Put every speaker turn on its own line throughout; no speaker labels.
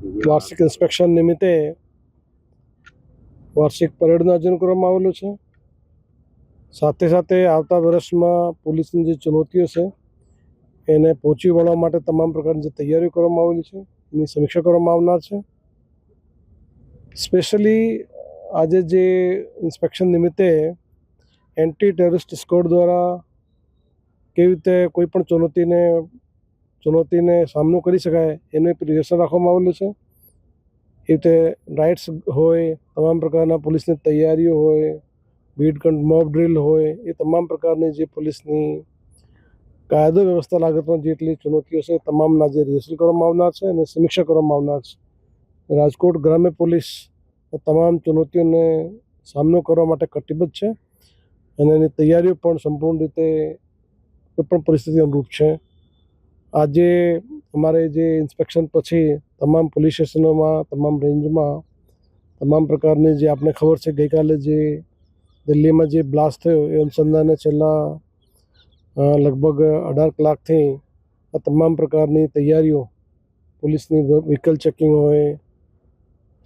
વાર્ષિક ઇન્સ્પેક્શન નિમિત્તે વાર્ષિક પરેડનું આયોજન કરવામાં આવેલું છે. સાથે સાથે આવતા વર્ષમાં પોલીસની જે ચુનૌતીઓ છે, એને પહોંચી વળવા માટે તમામ પ્રકારની જે તૈયારીઓ કરવામાં આવેલી છે, એની સમીક્ષા કરવામાં આવનાર છે. સ્પેશિયલી આજે જે ઇન્સ્પેક્શન નિમિત્તે એન્ટી ટેરરિસ્ટ સ્કોડ દ્વારા કેવી રીતે કોઈ પણ ચુનૌતીને ચુનૌતીને સામનો કરી શકાય, એનું પ્રિપેરેશન રાખવામાં આવેલું છે. એ રીતે રાઇટ્સ હોય, તમામ પ્રકારના પોલીસની તૈયારીઓ હોય બીટ મોબ ડ્રીલ હોય, એ તમામ પ્રકારની જે પોલીસની કાયદો વ્યવસ્થા લાગતમાં જેટલી ચુનૌતીઓ છે તમામના જે રિહર્સલ કરવામાં આવનાર છે અને સમીક્ષા કરવામાં આવનાર છે. રાજકોટ ગ્રામ્ય પોલીસ તમામ ચુનૌતીઓને સામનો કરવા માટે કટિબદ્ધ છે અને એની તૈયારીઓ પણ સંપૂર્ણ રીતે કોઈ પણ પરિસ્થિતિ અનુરૂપ છે. આજે અમારે જે ઇન્સ્પેક્શન પછી તમામ પોલીસ સ્ટેશનોમાં તમામ રેન્જમાં તમામ પ્રકારની જે આપને ખબર છે, ગઈકાલે જે દિલ્હીમાં જે બ્લાસ્ટ થયો, એ અનુસંધાને છેલ્લા લગભગ અઢાર કલાકથી આ તમામ પ્રકારની તૈયારીઓ, પોલીસની વ્હીકલ ચેકિંગ હોય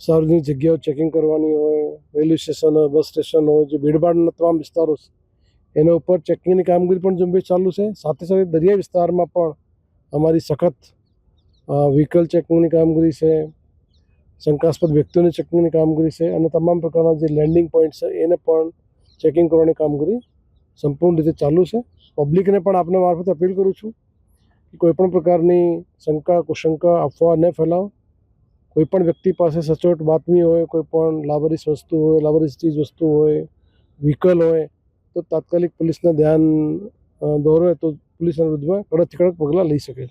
સાર્વજનિક જગ્યાઓ ચેકિંગ કરવાની હોય, રેલવે સ્ટેશન હોય બસ સ્ટેશન હોય, જે ભીડભાડના તમામ વિસ્તારો એના ઉપર ચેકિંગની કામગીરી પણ ઝુંબેશ ચાલુ છે. સાથે સાથે દરિયા વિસ્તારમાં પણ અમારી સખત વ્હીકલ ચેકિંગની કામગીરી છે, શંકાસ્પદ વ્યક્તિઓની ચેકિંગની કામગીરી છે અને તમામ પ્રકારના જે લેન્ડિંગ પોઈન્ટ છે, એને પણ ચેકિંગ કરવાની કામગીરી સંપૂર્ણ રીતે ચાલુ છે. પબ્લિકને પણ આપને મારફતે અપીલ કરું છું કે કોઈ પણ પ્રકારની શંકા, કુશંકા, અફવા ન ફેલાવો. કોઈપણ વ્યક્તિ પાસે સચોટ બાતમી હોય, કોઈ પણ લાવારીસ વસ્તુ હોય લાવારીસ ચીજ વસ્તુ હોય વ્હીકલ હોય, તો તાત્કાલિક પોલીસને ધ્યાન દોરે તો પોલીસ એના વિરુદ્ધમાં કડકથી કડક પગલાં લઈ શકે.